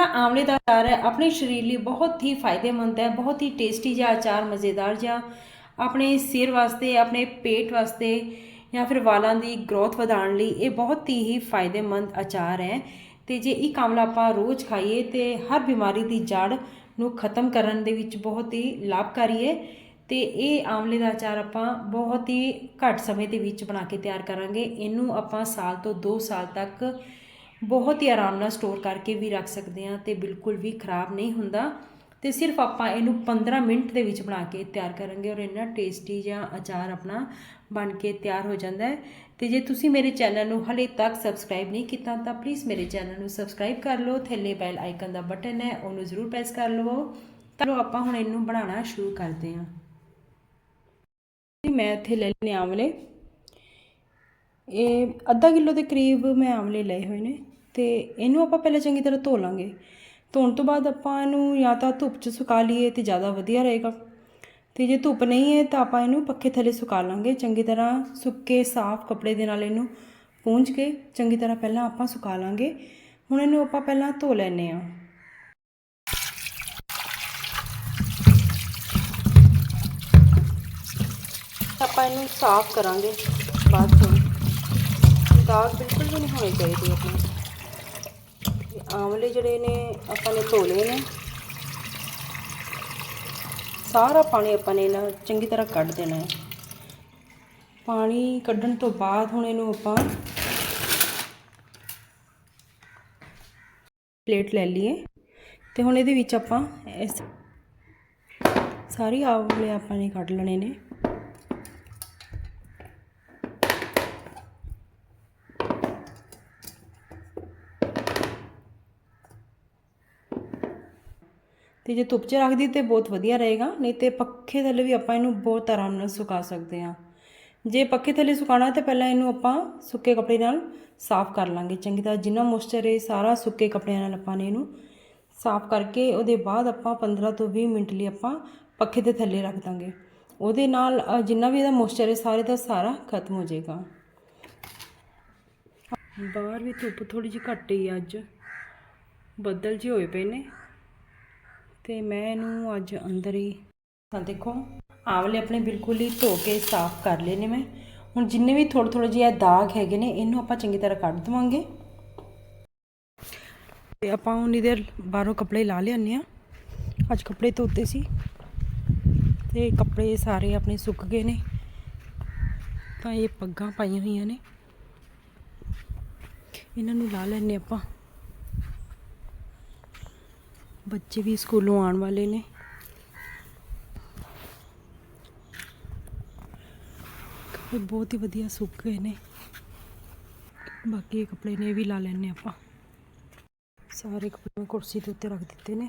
ਜਿਹੜਾ ਆਮਲੇ ਦਾ ਅਚਾਰ ਹੈ, ਆਪਣੇ ਸਰੀਰ ਲਈ ਬਹੁਤ ਹੀ ਫਾਇਦੇਮੰਦ ਹੈ, ਬਹੁਤ ਹੀ ਟੇਸਟੀ ਜਿਹਾ ਅਚਾਰ, ਮਜ਼ੇਦਾਰ ਜਿਹਾ। ਆਪਣੇ ਸਿਰ ਵਾਸਤੇ, ਆਪਣੇ ਪੇਟ ਵਾਸਤੇ ਜਾਂ ਫਿਰ ਵਾਲਾਂ ਦੀ ਗਰੋਥ ਵਧਾਉਣ ਲਈ ਇਹ ਬਹੁਤ ਹੀ ਫਾਇਦੇਮੰਦ ਅਚਾਰ ਹੈ। ਤੇ ਜੇ ਇਹ ਆਮਲਾ ਆਪਾਂ ਰੋਜ਼ ਖਾਈਏ ਤੇ ਹਰ ਬਿਮਾਰੀ ਦੀ ਜੜ ਨੂੰ ਖਤਮ ਕਰਨ ਦੇ ਵਿੱਚ ਬਹੁਤ ਹੀ ਲਾਭਕਾਰੀ ਹੈ। ਤੇ ਇਹ ਆਮਲੇ ਦਾ ਅਚਾਰ ਆਪਾਂ ਬਹੁਤ ਹੀ ਘੱਟ ਸਮੇਂ ਦੇ ਵਿੱਚ ਬਣਾ ਕੇ ਤਿਆਰ ਕਰਾਂਗੇ। ਇਹਨੂੰ ਆਪਾਂ ਸਾਲ ਤੋਂ 2 ਸਾਲ ਤੱਕ ਬਹੁਤ ਹੀ ਆਰਾਮ ਨਾਲ ਸਟੋਰ ਕਰਕੇ ਵੀ ਰੱਖ ਸਕਦੇ ਹਾਂ ਤੇ ਬਿਲਕੁਲ ਵੀ ਖਰਾਬ ਨਹੀਂ ਹੁੰਦਾ। ਤੇ ਸਿਰਫ ਆਪਾਂ ਇਹਨੂੰ 15 ਮਿੰਟ ਦੇ ਵਿੱਚ ਬਣਾ ਕੇ ਤਿਆਰ ਕਰਾਂਗੇ ਔਰ ਇੰਨਾ ਟੇਸਟੀ ਜਿਹਾ ਅਚਾਰ ਆਪਣਾ ਬਣ ਕੇ ਤਿਆਰ ਹੋ ਜਾਂਦਾ ਹੈ। ਤੇ ਜੇ ਤੁਸੀਂ ਮੇਰੇ ਚੈਨਲ ਨੂੰ ਹਲੇ ਤੱਕ ਸਬਸਕ੍ਰਾਈਬ ਨਹੀਂ ਕੀਤਾ ਤਾਂ ਪਲੀਜ਼ ਮੇਰੇ ਚੈਨਲ ਨੂੰ ਸਬਸਕ੍ਰਾਈਬ ਕਰ ਲਓ, ਥੱਲੇ ਬੈਲ ਆਈਕਨ ਦਾ ਬਟਨ ਹੈ, ਉਹਨੂੰ ਜ਼ਰੂਰ ਪ੍ਰੈਸ ਕਰ ਲਵੋ। ਤਾਂ ਆਪਾਂ ਹੁਣ ਇਹਨੂੰ ਬਣਾਉਣਾ ਸ਼ੁਰੂ ਕਰਦੇ ਹਾਂ। ਮੈਂ ਇੱਥੇ ਲੈ ਲਏ ਆਮਲੇ ਇਹ ਅੱਧਾ ਕਿਲੋ ਦੇ ਕਰੀਬ ਮੈਂ ਆਮਲੇ ਲਏ ਹੋਏ ਨੇ। ਤੇ ਇਹਨੂੰ ਆਪਾਂ ਪਹਿਲਾਂ ਚੰਗੀ ਤਰ੍ਹਾਂ ਧੋ ਲਾਂਗੇ। ਧੋਣ ਤੋਂ ਬਾਅਦ ਆਪਾਂ ਇਹਨੂੰ ਜਾਂ ਤਾਂ ਧੁੱਪ 'ਚ ਸੁਕਾ ਲਈਏ ਤੇ ਜ਼ਿਆਦਾ ਵਧੀਆ ਰਹੇਗਾ। ਤੇ ਜੇ ਧੁੱਪ ਨਹੀਂ ਹੈ ਤਾਂ ਆਪਾਂ ਇਹਨੂੰ ਪੱਖੇ ਥੱਲੇ ਸੁਕਾ ਲਾਂਗੇ। ਚੰਗੀ ਤਰ੍ਹਾਂ ਸੁੱਕੇ ਸਾਫ਼ ਕੱਪੜੇ ਦੇ ਨਾਲ ਇਹਨੂੰ ਪੂੰਝ ਕੇ ਚੰਗੀ ਤਰ੍ਹਾਂ ਪਹਿਲਾਂ ਆਪਾਂ ਸੁਕਾ ਲਾਂਗੇ। ਹੁਣ ਇਹਨੂੰ ਆਪਾਂ ਪਹਿਲਾਂ ਧੋ ਲੈਨੇ ਆ ਆਪਾਂ ਇਹਨੂੰ ਸਾਫ਼ ਕਰਾਂਗੇ ਬਾਅਦ ਚੋਂ। ਦਾਗ ਬਿਲਕੁਲ ਵੀ ਨਹੀਂ ਹੋਣੇ ਚਾਹੀਦੇ ਆਪਣੇ। ਆਮਲੇ ਜਿਹੜੇ ਨੇ, ਆਪਾਂ ਨੇ ਧੋ ਲਏ ਨੇ। ਸਾਰਾ ਪਾਣੀ ਆਪਾਂ ਨੇ ਇਹਨਾਂ ਚੰਗੀ ਤਰ੍ਹਾਂ ਕੱਢ ਦੇਣਾ ਹੈ। ਪਾਣੀ ਕੱਢਣ ਤੋਂ ਬਾਅਦ ਹੁਣ ਇਹਨੂੰ ਆਪਾਂ ਪਲੇਟ ਲੈ ਲਈਏ। ਤੇ ਹੁਣ ਇਹਦੇ ਵਿੱਚ ਆਪਾਂ ਇਸ ਸਾਰੀ ਆਮਲੇ ਆਪਾਂ ਨੇ ਕੱਢ ਲੈਣੇ ਨੇ। ਤੇ ਜੇ ਧੁੱਪ 'ਚ ਰੱਖਦੀ ਤੇ ਬਹੁਤ ਵਧੀਆ ਰਹੇਗਾ, ਨਹੀਂ ਤੇ ਪੱਖੇ ਥੱਲੇ ਵੀ ਆਪਾਂ ਇਹਨੂੰ ਬਹੁਤ ਆਰਾਮ ਨਾਲ ਸੁਕਾ ਸਕਦੇ ਹਾਂ। ਜੇ ਪੱਖੇ ਥੱਲੇ ਸੁਕਾਉਣਾ ਤਾਂ ਪਹਿਲਾਂ ਇਹਨੂੰ ਆਪਾਂ ਸੁੱਕੇ ਕੱਪੜੇ ਨਾਲ ਸਾਫ਼ ਕਰ ਲਾਂਗੇ। ਚੰਗੀ ਤਰ੍ਹਾਂ ਜਿੰਨਾ ਮੋਇਸਚਰ ਹੈ, ਸਾਰਾ ਸੁੱਕੇ ਕੱਪੜਿਆਂ ਨਾਲ ਆਪਾਂ ਨੇ ਇਹਨੂੰ ਸਾਫ਼ ਕਰਕੇ ਉਹਦੇ ਬਾਅਦ ਆਪਾਂ 15 ਤੋਂ 20 ਮਿੰਟ ਲਈ ਆਪਾਂ ਪੱਖੇ ਦੇ ਥੱਲੇ ਰੱਖ ਦਾਂਗੇ। ਉਹਦੇ ਨਾਲ ਜਿੰਨਾ ਵੀ ਇਹਦਾ ਮੋਇਸਚਰ ਹੈ, ਸਾਰੇ ਦਾ ਸਾਰਾ ਖਤਮ ਹੋ ਜਾਏਗਾ। ਬਾਹਰ ਵੀ ਧੁੱਪ ਥੋੜੀ ਜਿਹੀ ਘੱਟ ਹੀ ਆ ਅੱਜ। ਬੱਦਲ ਜਿਹੇ ਹੋਏ ਪਏ ਨੇ। ਤੇ ਮੈਂ ਇਹਨੂੰ ਅੱਜ ਅੰਦਰ ਹੀ ਤਾਂ ਦੇਖੋ, ਆਵਲੇ ਆਪਣੇ ਬਿਲਕੁਲ ਹੀ ਧੋ ਕੇ ਸਾਫ਼ ਕਰ ਲਏ ਨੇ ਮੈਂ। ਹੁਣ ਜਿੰਨੇ ਵੀ ਥੋੜੇ ਥੋੜੇ ਜਿਹੇ ਦਾਗ ਹੈਗੇ ਨੇ, ਇਹਨੂੰ ਆਪਾਂ ਚੰਗੀ ਤਰ੍ਹਾਂ ਕੱਢ ਦਵਾਂਗੇ। ਤੇ ਆਪਾਂ ਉਨੀ ਦੇਰ ਬਾਹਰੋਂ ਕੱਪੜੇ ਲਾ ਲਿਆਨੇ ਆ ਅੱਜ ਕੱਪੜੇ ਧੋਤੇ ਸੀ। ਤੇ ਕੱਪੜੇ ਸਾਰੇ ਆਪਣੇ ਸੁੱਕ ਗਏ ਨੇ। ਤਾਂ ਇਹ ਪੱਗਾਂ ਪਾਈਆਂ ਹੋਈਆਂ ਨੇ। ਇਹਨਾਂ ਨੂੰ ਲਾ ਲੈਣੇ ਆਪਾਂ। ਬੱਚੇ ਵੀ ਸਕੂਲੋਂ ਆਉਣ ਵਾਲੇ ਨੇ। ਕੱਪੜੇ ਬਹੁਤ ਹੀ ਵਧੀਆ ਸੁੱਕ ਗਏ ਨੇ। ਬਾਕੀ ਇਹ ਕੱਪੜੇ ਨੇ ਵੀ ਲਾ ਲੈਣੇ ਆਪਾਂ। ਸਾਰੇ ਕੱਪੜੇ ਮੈਂ ਕੁਰਸੀ ਦੇ ਉੱਤੇ ਰੱਖ ਦਿੱਤੇ ਨੇ।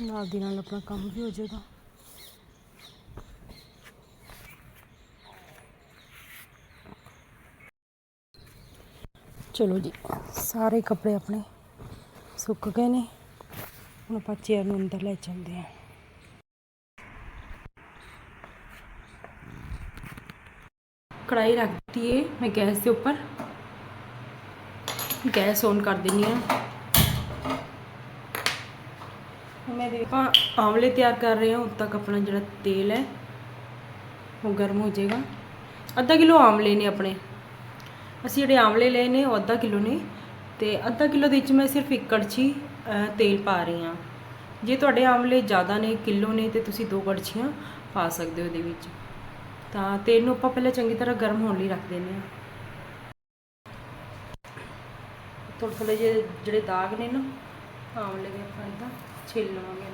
ਨਾਲ ਦੀ ਨਾਲ ਆਪਣਾ ਕੰਮ ਵੀ ਹੋ ਜਾਏਗਾ। ਚਲੋ ਜੀ, ਸਾਰੇ ਕੱਪੜੇ ਆਪਣੇ ਸੁੱਕ ਗਏ ਨੇ। ਹੁਣ ਆਪਾਂ ਚੇਅਰ ਨੂੰ ਅੰਦਰ ਲੈ ਚੱਲਦੇ ਹਾਂ। ਕੜਾਈ ਰੱਖ ਦਿੱਤੀ ਏ, ਮੈਂ ਗੈਸ ਦੇ ਉੱਪਰ। ਗੈਸ ਔਨ ਕਰ ਦਿੰਨੀ ਆ ਮੈਂ ਦੇ ਆਪਾਂ ਆਮਲੇ ਤਿਆਰ ਕਰ ਰਹੇ ਹਾਂ ਉਦ ਤੱਕ ਆਪਣਾ ਜਿਹੜਾ ਤੇਲ ਹੈ, ਉਹ ਗਰਮ ਹੋ ਜਾਏਗਾ। ਅੱਧਾ ਕਿਲੋ ਆਮਲੇ ਨੇ ਆਪਣੇ। ਅਸੀਂ ਜਿਹੜੇ ਆਮਲੇ ਲਏ ਨੇ, ਉਹ ਅੱਧਾ ਕਿਲੋ ਨੇ ਤੇ ਅੱਧਾ ਕਿਲੋ ਦੇ ਵਿੱਚ ਮੈਂ ਸਿਰਫ ਇੱਕ ਕੜਛੀ ਤੇਲ ਪਾ ਰਹੀ ਹਾਂ। ਜੇ ਤੁਹਾਡੇ ਆਮਲੇ ਜ਼ਿਆਦਾ ਨੇ, ਕਿਲੋ ਨੇ, ਤੇ ਤੁਸੀਂ ਦੋ ਕੜਛੀਆਂ ਪਾ ਸਕਦੇ ਹੋ ਇਹਦੇ ਵਿੱਚ। ਤਾਂ ਤੇਲ ਨੂੰ ਆਪਾਂ ਪਹਿਲਾਂ ਚੰਗੀ ਤਰ੍ਹਾਂ ਗਰਮ ਹੋਣ ਲਈ ਰੱਖ ਦਿੰਦੇ ਹਾਂ। ਥੋੜ੍ਹੇ ਥੋੜ੍ਹੇ ਜਿਹੇ ਜਿਹੜੇ ਦਾਗ ਨੇ ਨਾ ਆਮਲੇ ਦੇ ਆਪਾਂ ਇਦਾਂ ਛਿੱਲ ਲਵਾਂਗੇ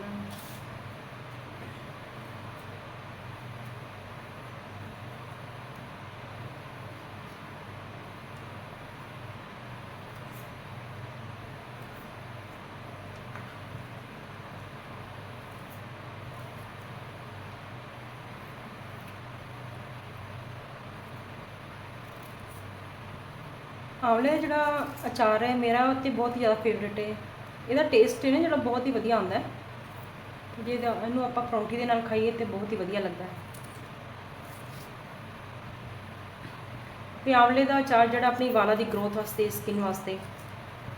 ਆਵਲੇ ਦਾ ਜਿਹੜਾ ਅਚਾਰ ਹੈ ਮੇਰਾ ਤੇ ਬਹੁਤ ਹੀ ਜ਼ਿਆਦਾ ਫੇਵਰੇਟ ਹੈ। ਇਹਦਾ ਟੇਸਟ ਹੈ ਨਾ ਜਿਹੜਾ ਬਹੁਤ ਹੀ ਵਧੀਆ ਆਉਂਦਾ ਹੈ। ਜੇ ਇਹਦਾ- ਇਹਨੂੰ ਆਪਾਂ ਪਰੌਂਠੀ ਦੇ ਨਾਲ ਖਾਈਏ ਤੇ ਬਹੁਤ ਹੀ ਵਧੀਆ ਲੱਗਦਾ ਹੈ। ਤੇ ਆਂਵਲੇ ਦਾ ਅਚਾਰ ਜਿਹੜਾ ਆਪਣੀ ਵਾਲਾਂ ਦੀ ਗਰੋਥ ਵਾਸਤੇ ਸਕਿਨ ਵਾਸਤੇ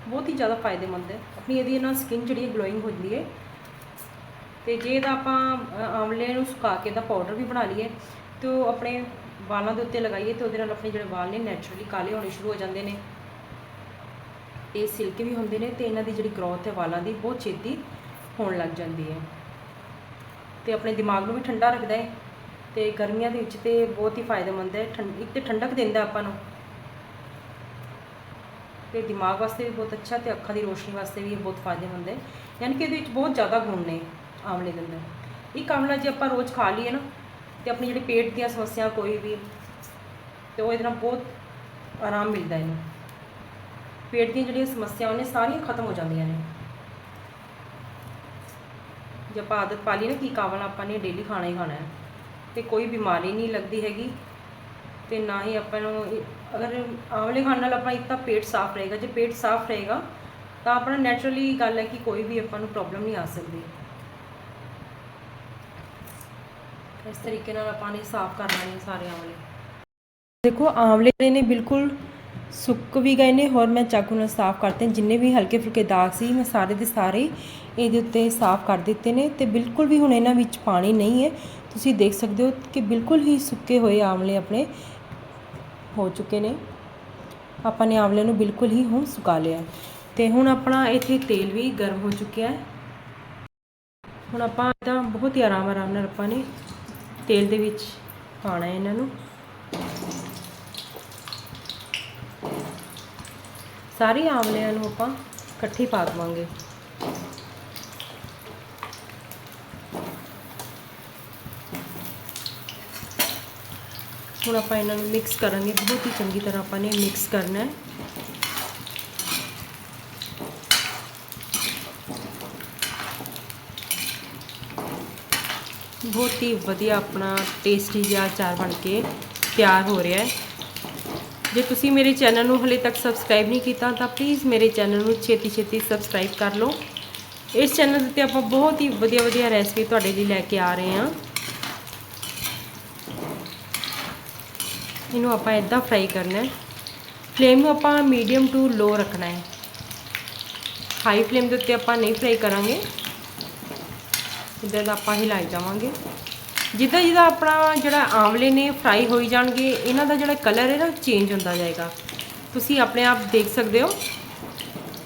ਬਹੁਤ ਹੀ ਜ਼ਿਆਦਾ ਫਾਇਦੇਮੰਦ ਹੈ। ਆਪਣੀ ਇਹਦੀ ਨਾਲ ਸਕਿਨ ਜਿਹੜੀ ਗਲੋਇੰਗ ਹੋ ਜਾਂਦੀ ਹੈ। ਤੇ ਜੇ ਇਹਦਾ ਆਪਾਂ ਅ, ਆਂਵਲੇ ਨੂੰ ਸੁਕਾ ਕੇ ਦਾ ਪਾਊਡਰ ਵੀ ਬਣਾ ਲਈਏ ਤੇ ਉਹ ਆਪਣੇ ਵਾਲਾਂ ਦੇ ਉੱਤੇ ਲਗਾਈਏ ਤੇ ਉਹਦੇ ਨਾਲ ਆਪਣੇ ਜਿਹੜੇ ਵਾਲ ਨੇ ਨੈਚੁਰਲੀ ਕਾਲੇ ਹੋਣੇ ਸ਼ੁਰੂ ਹੋ ਜਾਂਦੇ ਨੇ। ਤੇ ਸਿਲਕ ਵੀ ਹੁੰਦੇ ਨੇ ਤੇ ਇਹਨਾਂ ਦੀ ਜਿਹੜੀ ਗਰੋਥ ਹੈ ਵਾਲਾਂ ਦੀ ਬਹੁਤ ਛੇਤੀ ਹੋਣ ਲੱਗ ਜਾਂਦੀ ਹੈ। ਤੇ ਆਪਣੇ ਦਿਮਾਗ ਨੂੰ ਵੀ ਠੰਡਾ ਰੱਖਦਾ ਹੈ ਤੇ ਗਰਮੀਆਂ ਦੇ ਵਿੱਚ ਤੇ ਬਹੁਤ ਹੀ ਫਾਇਦੇਮੰਦ ਹੈ। ਠੰਡ ਇੱਕ ਤੇ ਠੰਡਕ ਦਿੰਦਾ ਆਪਾਂ ਨੂੰ। ਤੇ ਦਿਮਾਗ ਵਾਸਤੇ ਵੀ ਬਹੁਤ ਅੱਛਾ ਤੇ ਅੱਖਾਂ ਦੀ ਰੋਸ਼ਨੀ ਵਾਸਤੇ ਵੀ ਇਹ ਬਹੁਤ ਫਾਇਦੇਮੰਦ ਹੈ। ਯਾਨੀ ਕਿ ਇਹਦੇ ਵਿੱਚ ਬਹੁਤ ਜ਼ਿਆਦਾ ਗੁਣ ਨੇ ਆਮਲੇ ਦੇ ਅੰਦਰ। ਇੱਕ ਆਮਲਾ ਜੇ ਆਪਾਂ ਰੋਜ਼ ਖਾ ਲਈਏ ਨਾ ਤੇ ਆਪਣੀ ਜਿਹੜੀ ਪੇਟ ਦੀਆਂ ਸਮੱਸਿਆ ਕੋਈ ਵੀ, ਤੇ ਉਹ ਇਹਦੇ ਨਾਲ ਬਹੁਤ ਆਰਾਮ ਮਿਲਦਾ ਇਹਨੂੰ। ਪੇਟ ਦੀਆਂ ਜਿਹੜੀਆਂ ਸਮੱਸਿਆਵਾਂ ਨੇ, ਸਾਰੀਆਂ ਖਤਮ ਹੋ ਜਾਂਦੀਆਂ ਨੇ। ਜੇ ਆਪਾਂ ਆਦਤ ਪਾ ਲਈ ਨਾ ਕਿ ਕਾਵਲ ਆਪਾਂ ਨੇ ਡੇਲੀ ਖਾਣਾ ਹੀ ਖਾਣਾ ਹੈ, ਤੇ ਕੋਈ ਬਿਮਾਰੀ ਨਹੀਂ ਲੱਗਦੀ ਹੈਗੀ, ਤੇ ਨਾ ਹੀ ਆਪਾਂ ਨੂੰ ਅਗਰ ਆਵਲੇ ਖਾਣ ਨਾਲ ਆਪਣਾ ਇੱਕ ਤਾਂ ਪੇਟ ਸਾਫ਼ ਰਹੇਗਾ, ਜੇ ਪੇਟ ਸਾਫ਼ ਰਹੇਗਾ, ਤਾਂ ਆਪਣਾ ਨੈਚੁਰਲੀ ਗੱਲ ਹੈ ਕਿ ਕੋਈ ਵੀ ਆਪਾਂ ਨੂੰ ਪ੍ਰੋਬਲਮ ਨਹੀਂ ਆ ਸਕਦੀ। ਇਸ ਤਰੀਕੇ ਨਾਲ ਆਪਾਂ ਨੇ ਸਾਫ਼ ਕਰਨਾ ਨੇ ਸਾਰੇ ਆਂਵਲੇ ਦੇਖੋ ਆਂਵਲੇ ਜਿਹੜੇ ਨੇ ਬਿਲਕੁਲ ਸੁੱਕ ਵੀ ਗਏ ਨੇ ਹੋਰ ਮੈਂ ਚਾਕੂ ਨਾਲ ਸਾਫ਼ ਕਰਤੇ ਜਿੰਨੇ ਵੀ ਹਲਕੇ ਫੁਲਕੇ ਦਾਗ ਸੀ, ਮੈਂ ਸਾਰੇ ਦੇ ਸਾਰੇ ਇਹਦੇ ਉੱਤੇ ਸਾਫ਼ ਕਰ ਦਿੱਤੇ ਨੇ ਤੇ ਬਿਲਕੁਲ ਵੀ ਹੁਣ ਇਹਨਾਂ ਵਿੱਚ ਪਾਣੀ ਨਹੀਂ ਹੈ। ਤੁਸੀਂ ਦੇਖ ਸਕਦੇ ਹੋ ਕਿ ਬਿਲਕੁਲ ਹੀ ਸੁੱਕੇ ਹੋਏ ਆਮਲੇ ਆਪਣੇ ਹੋ ਚੁੱਕੇ ਨੇ। ਆਪਾਂ ਨੇ ਆਮਲੇ ਨੂੰ ਬਿਲਕੁਲ ਹੀ ਹੁਣ ਸੁਕਾ ਲਿਆ। ਤੇ ਹੁਣ ਆਪਣਾ ਇੱਥੇ ਤੇਲ ਵੀ ਗਰਮ ਹੋ ਚੁੱਕਿਆ ਹੈ। ਹੁਣ ਆਪਾਂ ਤਾਂ ਬਹੁਤ ਹੀ ਆਰਾਮ ਆਰਾਮ ਨਾਲ ਆਪਾਂ ਨੇ ਤੇਲ ਦੇ ਵਿੱਚ ਪਾਣਾ ਹੈ ਇਹਨਾਂ ਨੂੰ। ਸਾਰੇ ਆਮਲਿਆਂ ਨੂੰ ਆਪਾਂ ਇਕੱਠੇ ਪਾ ਦੇਵਾਂਗੇ। ਹੁਣ ਆਪਾਂ ਇਹਨਾਂ ਨੂੰ ਮਿਕਸ ਕਰਾਂਗੇ। ਬਹੁਤ ਹੀ ਚੰਗੀ ਤਰ੍ਹਾਂ ਆਪਾਂ ਨੇ ਮਿਕਸ ਕਰਨਾ ਹੈ। ਬਹੁਤ ਹੀ ਵਧੀਆ ਆਪਣਾ ਟੇਸਟੀ ਜਿਹਾ ਅਚਾਰ ਬਣ ਕੇ ਤਿਆਰ ਹੋ ਰਿਹਾ ਹੈ। ਜੇ ਤੁਸੀਂ ਮੇਰੇ ਚੈਨਲ ਨੂੰ ਹਲੇ ਤੱਕ ਸਬਸਕ੍ਰਾਈਬ ਨਹੀਂ ਕੀਤਾ ਤਾਂ ਪਲੀਜ਼ ਮੇਰੇ ਚੈਨਲ ਨੂੰ ਛੇਤੀ ਛੇਤੀ ਸਬਸਕ੍ਰਾਈਬ ਕਰ ਲਓ। ਇਸ ਚੈਨਲ ਦੇ ਉੱਤੇ ਆਪਾਂ ਬਹੁਤ ਹੀ ਵਧੀਆ ਵਧੀਆ ਰੈਸਪੀ ਤੁਹਾਡੇ ਲਈ ਲੈ ਕੇ ਆ ਰਹੇ ਹਾਂ। ਇਹਨੂੰ ਆਪਾਂ ਇਦਾਂ ਫਰਾਈ ਕਰਨਾ ਹੈ। ਫਲੇਮ ਨੂੰ ਆਪਾਂ ਮੀਡੀਅਮ ਟੂ ਲੋ ਰੱਖਣਾ ਹੈ। ਹਾਈ ਫਲੇਮ ਦੇ ਉੱਤੇ ਆਪਾਂ ਨਹੀਂ ਫਰਾਈ ਕਰਾਂਗੇ। ਇੱਦਾਂ ਦਾ ਆਪਾਂ ਹਿਲਾਈ ਜਾਵਾਂਗੇ। ਜਿੱਦਾਂ ਜਿੱਦਾਂ ਆਪਣਾ ਜਿਹੜਾ ਆਮਲੇ ਨੇ ਫਰਾਈ ਹੋਈ ਜਾਣਗੇ, ਇਹਨਾਂ ਦਾ ਜਿਹੜਾ ਕਲਰ ਹੈ ਨਾ ਚੇਂਜ ਹੁੰਦਾ ਜਾਏਗਾ। ਤੁਸੀਂ ਆਪਣੇ ਆਪ ਦੇਖ ਸਕਦੇ ਹੋ।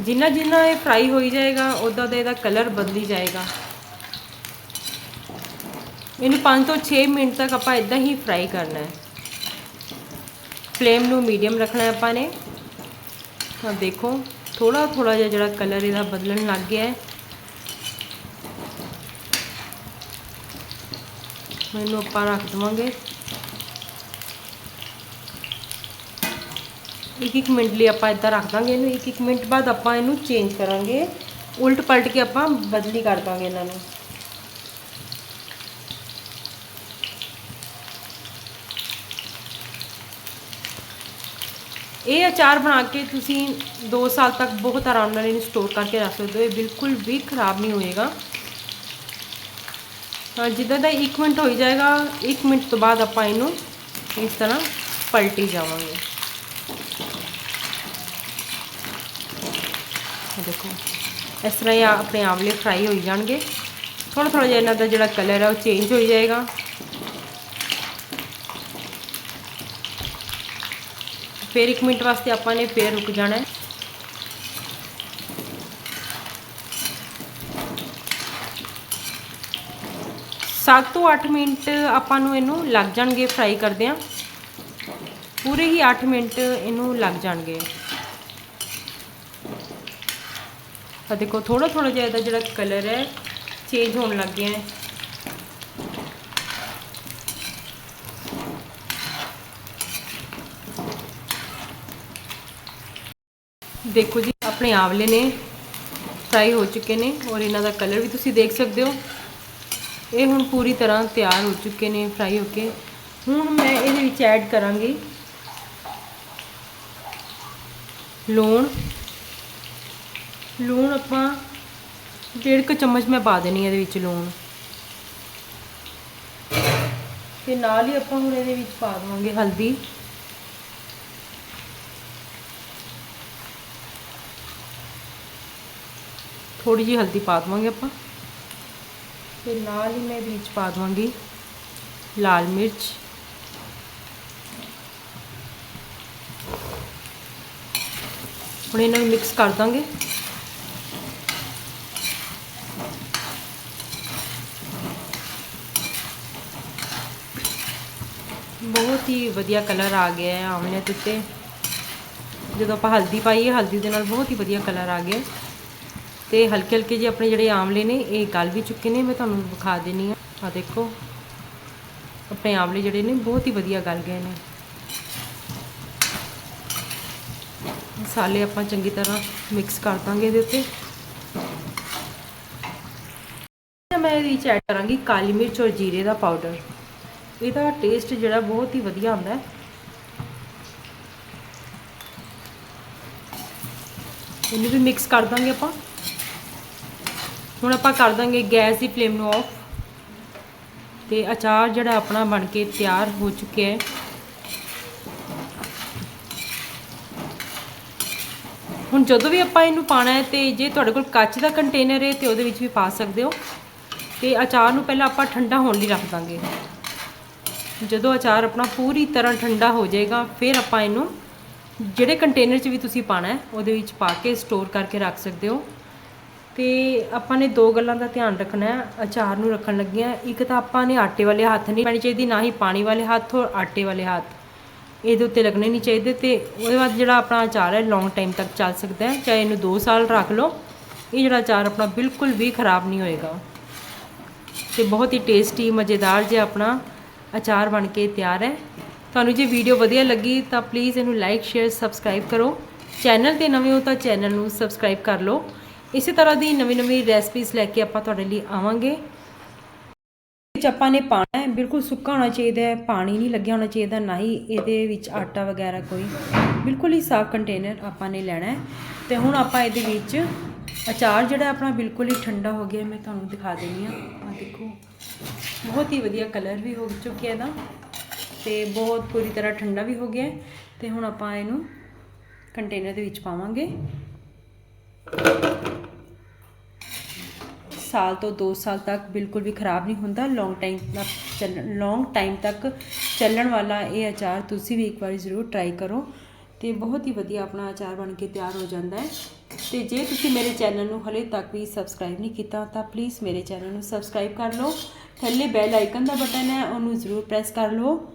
ਜਿੰਨਾ ਜਿੰਨਾ ਇਹ ਫਰਾਈ ਹੋਈ ਜਾਏਗਾ ਉਦਾਂ ਦਾ ਇਹਦਾ ਕਲਰ ਬਦਲੀ ਜਾਏਗਾ। ਇਹਨੂੰ 5 ਤੋਂ 6 ਮਿੰਟ ਤੱਕ ਆਪਾਂ ਇਦਾਂ ਹੀ ਫਰਾਈ ਕਰਨਾ ਹੈ। ਫਲੇਮ ਨੂੰ ਮੀਡੀਅਮ ਰੱਖਣਾ ਹੈ ਆਪਾਂ ਨੇ। ਤਾਂ ਦੇਖੋ ਥੋੜਾ ਥੋੜਾ ਜਿਹਾ ਜਿਹੜਾ ਕਲਰ ਇਹਦਾ ਬਦਲਣ ਲੱਗ ਗਿਆ ਹੈ। ਮੈਨੂੰ ਆਪਾਂ ਰੱਖ ਦਵਾਂਗੇ। ਇੱਕ ਇੱਕ ਮਿੰਟ ਲਈ ਆਪਾਂ ਇਦਾਂ ਰੱਖ ਦਾਂਗੇ ਇਹਨੂੰ। ਇੱਕ ਇੱਕ ਮਿੰਟ ਬਾਅਦ ਆਪਾਂ ਇਹਨੂੰ ਚੇਂਜ ਕਰਾਂਗੇ। ਉਲਟ ਪਲਟ ਕੇ ਆਪਾਂ ਬਦਲੀ ਕਰ ਦਾਂਗੇ ਇਹਨਾਂ ਨੂੰ। ਇਹ ਅਚਾਰ ਬਣਾ ਕੇ ਤੁਸੀਂ 2 ਸਾਲ ਤੱਕ ਬਹੁਤ ਆਰਾਮ ਨਾਲ ਇਹਨੂੰ ਸਟੋਰ ਕਰਕੇ ਰੱਖ ਸਕਦੇ ਹੋ। ਇਹ ਬਿਲਕੁਲ ਵੀ ਖਰਾਬ ਨਹੀਂ ਹੋਏਗਾ। ਜਿੱਦਾਂ ਦਾ 1 ਮਿੰਟ ਹੋਈ ਜਾਏਗਾ 1 ਮਿੰਟ ਤੋਂ ਬਾਅਦ ਆਪਾਂ ਇਹਨੂੰ ਇਸ ਤਰ੍ਹਾਂ ਪਲਟੀ ਜਾਵਾਂਗੇ। ਦੇਖੋ, ਇਸ ਤਰ੍ਹਾਂ ਹੀ ਆਪਣੇ ਆਮਲੇ ਫਰਾਈ ਹੋਈ ਜਾਣਗੇ। ਥੋੜਾ ਥੋੜਾ ਜਿਹਾ ਇਹਨਾਂ ਦਾ ਜਿਹੜਾ ਕਲਰ ਹੈ ਉਹ ਚੇਂਜ ਹੋਈ ਜਾਏਗਾ। ਫਿਰ 1 ਮਿੰਟ ਵਾਸਤੇ ਆਪਾਂ ਨੇ ਫੇਰ ਰੁਕ ਜਾਣਾ ਹੈ। ਸੱਤ ਤੋਂ 8 ਮਿੰਟ ਆਪਾਂ ਨੂੰ ਇਹਨੂੰ ਲੱਗ ਜਾਣਗੇ ਫਰਾਈ ਕਰਦਿਆਂ ਪੂਰੇ ਹੀ 8 ਮਿੰਟ ਇਹਨੂੰ ਲੱਗ ਜਾਣਗੇ। ਆ ਦੇਖੋ ਥੋੜਾ ਥੋੜਾ ਜਿਹਾ ਇਹਦਾ ਜਿਹੜਾ ਕਲਰ ਹੈ ਚੇਂਜ ਹੋਣ ਲੱਗ ਗਿਆ ਹੈ। ਦੇਖੋ ਜੀ, ਆਪਣੇ ਆਵਲੇ ਨੇ ਫਰਾਈ ਹੋ ਚੁੱਕੇ ਨੇ ਔਰ ਇਹਨਾਂ ਦਾ ਕਲਰ ਵੀ ਤੁਸੀਂ ਦੇਖ ਸਕਦੇ ਹੋ। ਇਹ ਹੁਣ ਪੂਰੀ ਤਰ੍ਹਾਂ ਤਿਆਰ ਹੋ ਚੁੱਕੇ ਨੇ ਫਰਾਈ ਹੋ ਕੇ। ਹੁਣ ਮੈਂ ਇਹਦੇ ਵਿੱਚ ਐਡ ਕਰਾਂਗੀ ਲੂਣ। ਲੂਣ ਆਪਾਂ ਡੇਢ ਕੁ ਚਮਚ ਮੈਂ ਪਾ ਦੇਣੀ ਇਹਦੇ ਵਿੱਚ ਲੂਣ। ਤੇ ਨਾਲ ਹੀ ਆਪਾਂ ਹੁਣ ਇਹਦੇ ਵਿੱਚ ਪਾ ਦਵਾਂਗੇ ਹਲਦੀ। ਥੋੜੀ ਜੀ ਹਲਦੀ ਪਾ ਦਵਾਂਗੇ ਆਪਾਂ। ਤੇ ਨਾਲ ਹੀ ਮੈਂ ਵਿੱਚ ਪਾ ਦਵਾਂਗੀ ਲਾਲ ਮਿਰਚ। ਹੁਣ ਇਹਨਾਂ ਨੂੰ ਮਿਕਸ ਕਰ ਦਾਂਗੇ। ਬਹੁਤ ਹੀ ਵਧੀਆ ਕਲਰ ਆ ਗਿਆ ਹੈ ਆਮਲੇ ਦੇ ਜਦੋਂ ਆਪਾਂ ਹਲਦੀ ਪਾਈ ਹੈ ਹਲਦੀ ਦੇ ਨਾਲ ਬਹੁਤ ਹੀ ਵਧੀਆ ਕਲਰ ਆ ਗਿਆ। ਤੇ ਹਲਕੇ ਹਲਕੇ ਜਿਹੇ ਆਪਣੇ ਜਿਹੜੇ ਆਮਲੇ ਨੇ, ਇਹ ਗਲ ਵੀ ਚੁੱਕੇ ਨੇ, ਮੈਂ ਤੁਹਾਨੂੰ ਵਿਖਾ ਦੇਣੀ ਆ ਆ ਦੇਖੋ, ਆਪਣੇ ਆਮਲੇ ਜਿਹੜੇ ਨੇ, ਬਹੁਤ ਹੀ ਵਧੀਆ ਗਲ ਗਏ ਨੇ। ਮਸਾਲੇ ਆਪਾਂ ਚੰਗੀ ਤਰ੍ਹਾਂ ਮਿਕਸ ਕਰ ਦਾਂਗੇ ਇਹਦੇ ਉੱਤੇ। ਮੈਂ ਇਹਦੇ ਵਿੱਚ ਐਡ ਕਰਾਂਗੀ, ਕਾਲੀ ਮਿਰਚ ਔਰ ਜੀਰੇ ਦਾ ਪਾਊਡਰ ਇਹਦਾ ਟੇਸਟ ਜਿਹੜਾ ਬਹੁਤ ਹੀ ਵਧੀਆ ਹੁੰਦਾ ਹੈ। ਇਹਨੂੰ ਵੀ ਮਿਕਸ ਕਰ ਦਾਂਗੇ ਆਪਾਂ। ਹੁਣ ਆਪਾਂ ਕਰ ਦਾਂਗੇ ਗੈਸ ਦੀ ਫਲੇਮ ਨੂੰ ਆਫ ਤੇ ਅਚਾਰ ਜਿਹੜਾ ਆਪਣਾ ਬਣ ਕੇ ਤਿਆਰ ਹੋ ਚੁੱਕਿਆ ਹੈ। ਹੁਣ ਜਦੋਂ ਵੀ ਆਪਾਂ ਇਹਨੂੰ ਪਾਣਾ ਹੈ ਤੇ ਜੇ ਤੁਹਾਡੇ ਕੋਲ ਕੱਚ ਦਾ ਕੰਟੇਨਰ ਹੈ ਤੇ ਉਹਦੇ ਵਿੱਚ ਵੀ ਪਾ ਸਕਦੇ ਹੋ। ਤੇ ਅਚਾਰ ਨੂੰ ਪਹਿਲਾਂ ਆਪਾਂ ਠੰਡਾ ਹੋਣ ਲਈ ਰੱਖ ਦਾਂਗੇ। ਜਦੋਂ ਅਚਾਰ ਆਪਣਾ ਪੂਰੀ ਤਰ੍ਹਾਂ ਠੰਡਾ ਹੋ ਜਾਏਗਾ, ਫਿਰ ਆਪਾਂ ਇਹਨੂੰ ਜਿਹੜੇ ਕੰਟੇਨਰ 'ਚ ਵੀ ਤੁਸੀਂ ਪਾਣਾ ਹੈ, ਉਹਦੇ ਵਿੱਚ ਪਾ ਕੇ ਸਟੋਰ ਕਰਕੇ ਰੱਖ ਸਕਦੇ ਹੋ। ਤੇ ਆਪਾਂ ਨੇ ਦੋ ਗੱਲਾਂ ਦਾ ਧਿਆਨ ਰੱਖਣਾ ਹੈ, ਅਚਾਰ ਨੂੰ ਰੱਖਣ ਲੱਗਿਆਂ। ਇੱਕ ਤਾਂ ਆਪਾਂ ਨੇ ਆਟੇ ਵਾਲੇ ਹੱਥ ਨਹੀਂ ਪਾਣੀ ਚਾਹੀਦੀ, ਨਾ ਹੀ ਪਾਣੀ ਵਾਲੇ ਹੱਥ ਔਰ ਆਟੇ ਵਾਲੇ ਹੱਥ। ਇਹਦੇ ਉੱਤੇ ਲੱਗਣੇ ਨਹੀਂ ਚਾਹੀਦੇ ਤੇ ਉਹਦੇ ਬਾਅਦ ਜਿਹੜਾ ਆਪਣਾ ਅਚਾਰ ਹੈ ਲੌਂਗ ਟਾਈਮ ਤੱਕ ਚੱਲ ਸਕਦਾ ਹੈ। ਚਾਹੇ ਇਹਨੂੰ 2 ਸਾਲ ਰੱਖ ਲਓ, ਇਹ ਜਿਹੜਾ ਅਚਾਰ ਆਪਣਾ ਬਿਲਕੁਲ ਵੀ ਖਰਾਬ ਨਹੀਂ ਹੋਏਗਾ। ਤੇ ਬਹੁਤ ਹੀ ਟੇਸਟੀ ਮਜ਼ੇਦਾਰ ਜਿਹਾ ਆਪਣਾ ਅਚਾਰ ਬਣ ਕੇ ਤਿਆਰ ਹੈ। ਤੁਹਾਨੂੰ ਜੇ ਵੀਡੀਓ ਵਧੀਆ ਲੱਗੀ ਤਾਂ ਪਲੀਜ਼ ਇਹਨੂੰ ਲਾਈਕ ਸ਼ੇਅਰ ਸਬਸਕ੍ਰਾਈਬ ਕਰੋ। ਚੈਨਲ ਤੇ ਨਵੇਂ ਹੋ ਤਾਂ ਚੈਨਲ ਨੂੰ ਸਬਸਕ੍ਰਾਈਬ ਕਰ ਲਓ। ਇਸੇ ਤਰ੍ਹਾਂ ਦੀ ਨਵੀਂ ਨਵੀਂ ਰੈਸਪੀਜ਼ ਲੈ ਕੇ ਆਪਾਂ ਤੁਹਾਡੇ ਲਈ ਆਵਾਂਗੇ। ਵਿੱਚ ਆਪਾਂ ਨੇ ਪਾਣਾ ਹੈ, ਬਿਲਕੁਲ ਸੁੱਕਾ ਹੋਣਾ ਚਾਹੀਦਾ ਹੈ, ਪਾਣੀ ਨਹੀਂ ਲੱਗਿਆ ਹੋਣਾ ਚਾਹੀਦਾ, ਨਾ ਹੀ ਇਹਦੇ ਵਿੱਚ ਆਟਾ ਵਗੈਰਾ ਕੋਈ। ਬਿਲਕੁਲ ਹੀ ਸਾਫ਼ ਕੰਟੇਨਰ ਆਪਾਂ ਨੇ ਲੈਣਾ ਹੈ। ਤੇ ਹੁਣ ਆਪਾਂ ਇਹਦੇ ਵਿੱਚ ਅਚਾਰ ਜਿਹੜਾ ਆਪਣਾ ਬਿਲਕੁਲ ਹੀ ਠੰਡਾ ਹੋ ਗਿਆ ਮੈਂ ਤੁਹਾਨੂੰ ਦਿਖਾ ਦੇਣੀ ਆ ਆ ਦੇਖੋ, ਬਹੁਤ ਹੀ ਵਧੀਆ ਕਲਰ ਵੀ ਹੋ ਚੁੱਕਿਆ ਇਹਦਾ ਤੇ ਬਹੁਤ ਪੂਰੀ ਤਰ੍ਹਾਂ ਠੰਡਾ ਵੀ ਹੋ ਗਿਆ ਹੈ। ਤੇ ਹੁਣ ਆਪਾਂ ਇਹਨੂੰ ਕੰਟੇਨਰ ਦੇ ਵਿੱਚ ਪਾਵਾਂਗੇ। ਸਾਲ ਤੋਂ 2 ਸਾਲ ਤੱਕ ਬਿਲਕੁਲ ਵੀ ਖਰਾਬ ਨਹੀਂ ਹੁੰਦਾ। ਲੌਂਗ ਟਾਈਮ ਤੱਕ ਚੱਲਣ ਲੌਂਗ ਟਾਈਮ ਤੱਕ ਚੱਲਣ ਵਾਲਾ ਇਹ ਅਚਾਰ ਤੁਸੀਂ ਵੀ ਇੱਕ ਵਾਰੀ ਜ਼ਰੂਰ ਟਰਾਈ ਕਰੋ ਤੇ ਬਹੁਤ ਹੀ ਵਧੀਆ ਆਪਣਾ ਅਚਾਰ ਬਣ ਕੇ ਤਿਆਰ ਹੋ ਜਾਂਦਾ ਹੈ। ਤੇ ਜੇ ਤੁਸੀਂ ਮੇਰੇ ਚੈਨਲ ਨੂੰ ਹਲੇ ਤੱਕ ਵੀ ਸਬਸਕ੍ਰਾਈਬ ਨਹੀਂ ਕੀਤਾ ਤਾਂ ਪਲੀਜ਼ ਮੇਰੇ ਚੈਨਲ ਨੂੰ ਸਬਸਕ੍ਰਾਈਬ ਕਰ ਲਓ। ਥੱਲੇ ਬੈਲ ਆਈਕਨ ਦਾ ਬਟਨ ਹੈ, ਉਹਨੂੰ ਜ਼ਰੂਰ ਪ੍ਰੈਸ ਕਰ ਲਓ।